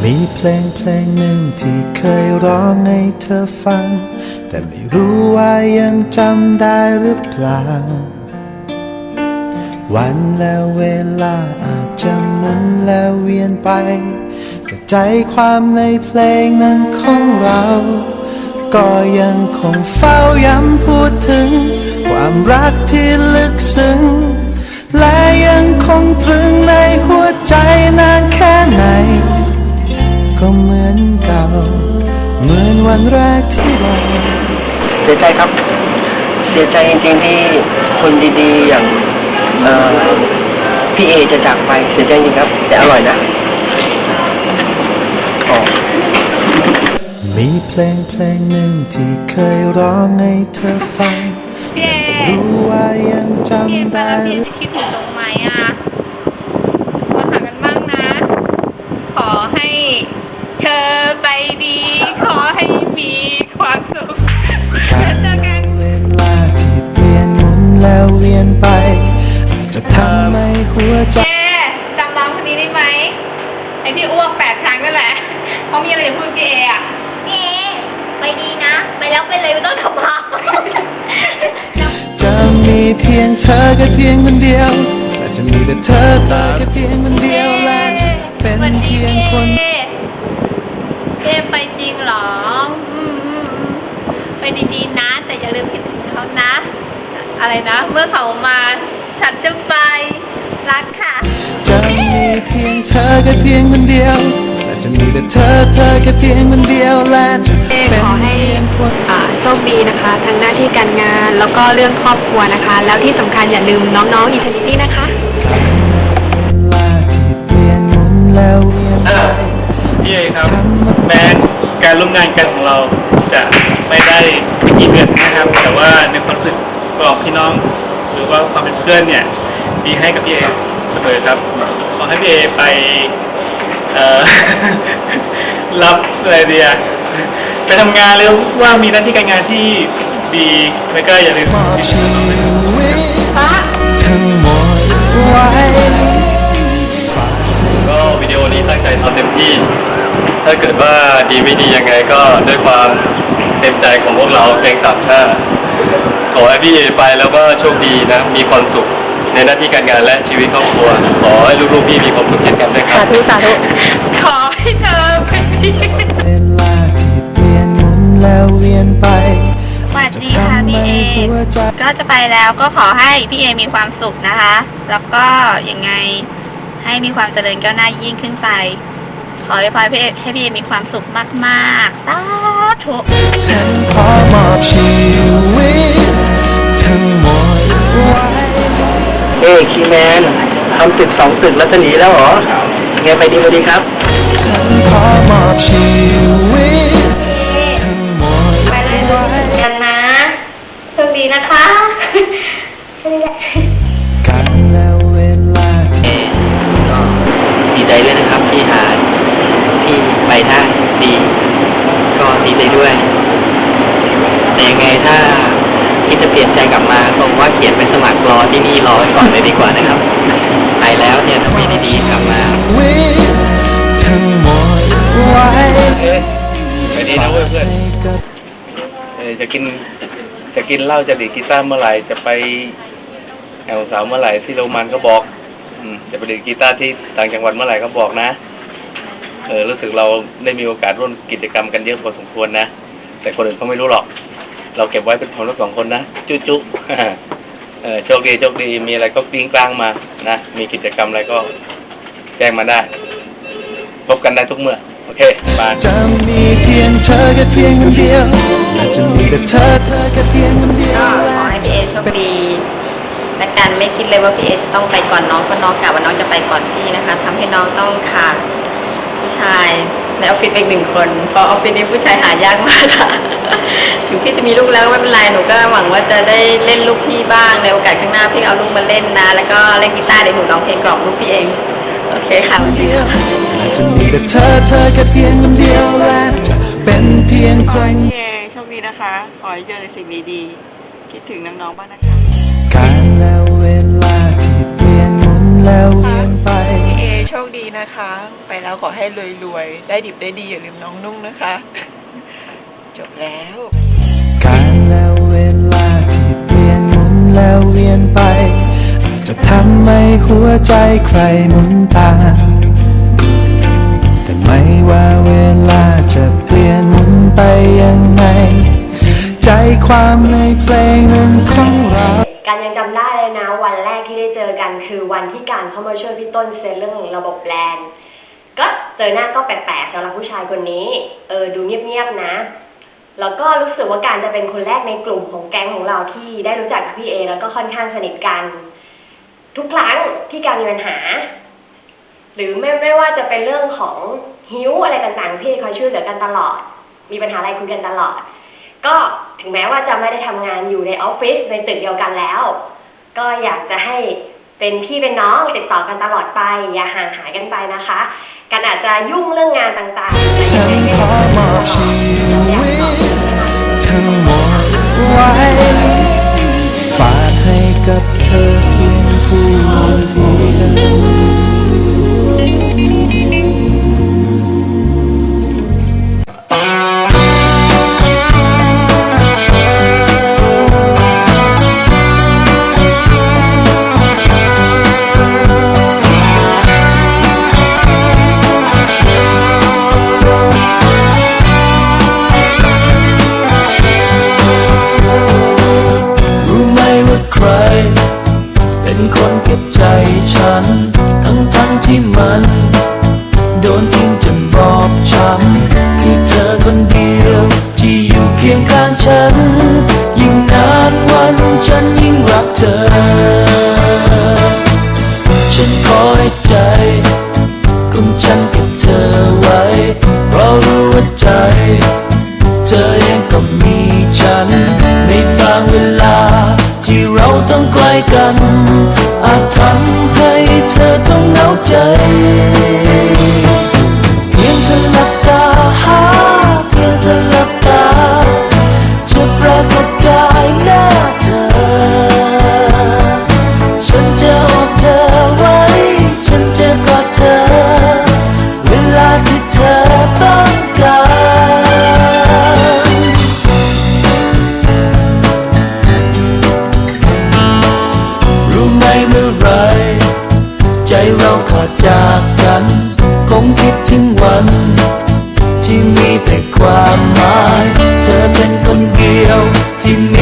มีเพลงเพลงหนึ่งที่เคยร้องให้เธอฟัง แต่ไม่รู้ว่ายังจำได้หรือเปล่า วันและเวลาอาจจะหมุนและเวียนไป แต่ใจความในเพลงนั้นของเรา ก็ยังคงเฝ้าย้ำพูดถึง ความรักที่ลึกซึ้ง และยังคงตรึงในหัว มือนวันแรกที่เราเสียใจครับ เสียใจจริงๆที่คนดีๆอย่างเอ่อพี่เอจะจากไปเสียใจจริงครับ แต่อร่อยนะอ๋อมีเพลงเพลงหนึ่งที่เคยร้องให้เธอฟังพี่เอรู้ว่ายังพี่เอจำไปได้ เพียงเธอแค่เพียงคนเดียวและจะมีแต่เธอเธอแค่เพียงคนเดียวและจะเป็นเพียงคนเอเอไปจริงเหรอไปดีๆนะ แต่อย่าลืมคิดถึงเขานะ อะไรนะ เมื่อเขามา ฉันจะไปรักค่ะ จะมีเพียงเธอแค่เพียงคนเดียวและจะมีแต่เธอเธอแค่เพียงคนเดียวและจะเป็นเพียงคน โชคดีนะคะ ทั้งหน้าที่การงานแล้วก็เรื่องครอบครัวนะคะ แล้วที่สำคัญอย่าลืมน้องๆอินเทอร์เน็ตนะคะเวลาที่เปลี่ยนหมุนแล้วเวียนไปพี่เอครับ แม้การร่วมงานกันของเราจะไม่ได้ไม่กี่เดือนนะครับ แต่ว่าในความรู้สึกของพี่น้อง หรือว่าความเป็นเพื่อนเนี่ยมีให้กับพี่เอเสมอครับขอให้พี่เอไป เอ่อ รับอะไรเดีย ไปทำงานหรือว่ามีหน้าที่การงานที่ดีแล้วก็อย่าลืมมอบที่ชีจะวิตทั้งหมดไว้ก็วิดีโอนี้ตั้งใจทำเต็มที่ ถ้าเกิดว่าดีไม่ดียังไงก็ด้วยความเต็มใจของพวกเราเพลงสามชาติขอให้พี่เอไปแล้วก็โชคดีนะ มีความสุขในหน้าที่การงานและชีวิตครอบครัว ขอให้ลูกๆพี่มีความสุขเช่นกันด้วยครับสาธุสาธุขอให้เธอเป็น เวียนไปสวัสดีค่ะพี่เอหัวใจก็จะไปแล้วก็ขอให้พี่เอมีความสุขนะคะ แล้วก็ยังไงให้มีความเจริญก้าวหน้ายิ่งขึ้นไป ขอให้พรพี่เอให้พี่เอมีความสุขมากๆสาธุฉันขอมอบชีวิตทั้งหมดไว้เอ้คีแมนทำตึกสองตึกแล้วจะหนีแล้วเหรอไงไปดีไปดีครับ ฉันขอมอบชีวิต จะกิน จะกินเหล้าจะดีดกีตาร์เมื่อไหร่จะไปแอลสาวเมื่อไหร่ที่โรมันก็บอก อืมจะไปดีดกีตาร์ที่ต่างจังหวัดเมื่อไหร่ก็บอกนะ เออรู้สึกเราได้มีโอกาสร่วมกิจกรรมกันเยอะพอสมควรนะแต่คนอื่นเขาไม่รู้หรอก เราเก็บไว้เป็นความลับสองคนนะจุ๊จุ๊เออโชคดีโชคดีมีอะไรก็กลิ้งกลางมานะมีกิจกรรมอะไรก็แจ้งมาได้ พบกันได้ทุกเมื่อ โอเคบายจะมีเพียงเธอแค่เพียงคนเดียวและจะมีแต่เธอเธอแค่เพียงคนเดียวก็ขอให้พี่เอโชคดีและการไม่คิดเลยว่าพี่เอจะต้องไปก่อนน้องเพราะน้องกะว่าน้องจะไปก่อนพี่นะคะทำให้น้องต้องขาดผู้ชายในออฟฟิศอีกหนึ่งคนเพราะออฟฟิศนี้ผู้ชายหายากมากค่ะถึงพี่จะมีลูกแล้วไม่เป็นไรหนูก็หวังว่าจะได้เล่นลูกพี่บ้างในโอกาสข้างหน้าพี่เอาลูกมาเล่นนะ แล้วก็เล่นกีตาร์เดี๋ยวหนูร้องเพลงกล่อมลูกพี่เอง โอเคค่ะเดียวและ จะมีแต่เธอเธอแค่เพียงคนเดียวและจะเป็นเพียงคนพี่เอโชคดีนะคะ ขอให้เจอในสิ่งดีๆคิดถึงน้องๆบ้างนะคะ การและเวลาที่เปลี่ยนหมุนแล้วเวียนไป พี่เอโชคดีนะนะคะ ไปแล้วขอให้รวยๆ ได้ดิบได้ดีอย่าลืมน้องนุ่งนะคะ จบแล้ว การและเวลาที่เปลี่ยนหมุนแล้วเวียนไป อาจจะทำให้หัวใจใครหมุนตามแต่ ไม่ว่าเวลาจะเปลี่ยนหมุนไปยังไง ใจความในเพลงนั้นของเราการยังจำได้เลยนะวันแรกที่ได้เจอกันคือวันที่การเข้ามาช่วยพี่ต้นเซ็นเรื่องระบบแบรนด์ก็เจอหน้าก็แปลกๆสำหรับผู้ชายคนนี้ เออดูเงียบๆนะ แล้วก็รู้สึกว่าการจะเป็นคนแรกในกลุ่มของแก๊งของเราที่ได้รู้จักกับพี่เอ แล้วก็ค่อนข้างสนิทกัน ทุกครั้งที่การมีปัญหา หรือไม่ไม่ว่าจะเป็นเรื่องของหิวอะไรต่างๆ พี่คอยช่วยเหลือกันตลอด มีปัญหาอะไรคุยกันตลอด ก็ถึงแม้ว่าจะไม่ได้ทำงานอยู่ในออฟฟิศในตึกเดียวกันแล้ว ก็อยากจะให้เป็นพี่เป็นน้องติดต่อกันตลอดไป อย่าห่างหายกันไปนะคะกันอาจจะยุ่งเรื่องงานต่างๆฉันขอมอบชีวิตทั้งหมดไว้ฝากให้กับเธอ ที่อยู่เคียงข้างฉัน ยิ่งนานวันฉันยิ่งรักเธอ ฉันขอให้ใจของฉันเก็บเธอไว้ เพราะรู้ว่าใจ เธอเองก็มีฉัน ในบางเวลาที่เราต้องใกล้กัน อาจทำให้เธอต้องเหงาใจ เราขาดจากกัน คงคิดถึงวัน ที่มีแต่ความหมาย เธอเป็นคนเดียวที่มี